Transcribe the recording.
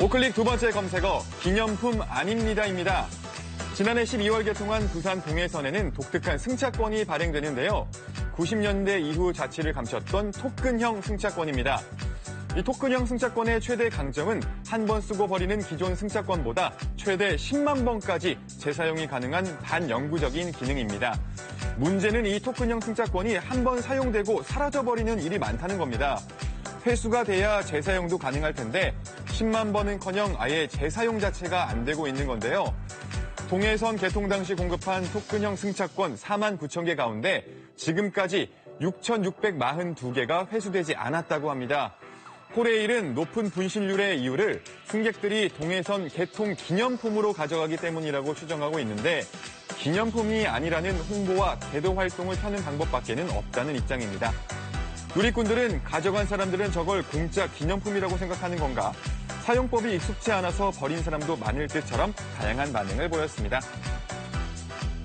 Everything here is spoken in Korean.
오클릭 두 번째 검색어 기념품 아닙니다입니다. 지난해 12월 개통한 부산 동해선에는 독특한 승차권이 발행되는데요. 90년대 이후 자취를 감췄던 토큰형 승차권입니다. 이 토큰형 승차권의 최대 강점은 한 번 쓰고 버리는 기존 승차권보다 최대 10만 번까지 재사용이 가능한 반영구적인 기능입니다. 문제는 이 토큰형 승차권이 한 번 사용되고 사라져버리는 일이 많다는 겁니다. 회수가 돼야 재사용도 가능할 텐데 10만 번은커녕 아예 재사용 자체가 안 되고 있는 건데요. 동해선 개통 당시 공급한 토큰형 승차권 4만 9천 개 가운데 지금까지 6,642개가 회수되지 않았다고 합니다. 코레일은 높은 분실률의 이유를 승객들이 동해선 개통 기념품으로 가져가기 때문이라고 추정하고 있는데 기념품이 아니라는 홍보와 계도 활동을 펴는 방법밖에는 없다는 입장입니다. 누리꾼들은 가져간 사람들은 저걸 공짜 기념품이라고 생각하는 건가? 사용법이 익숙치 않아서 버린 사람도 많을 듯처럼 다양한 반응을 보였습니다.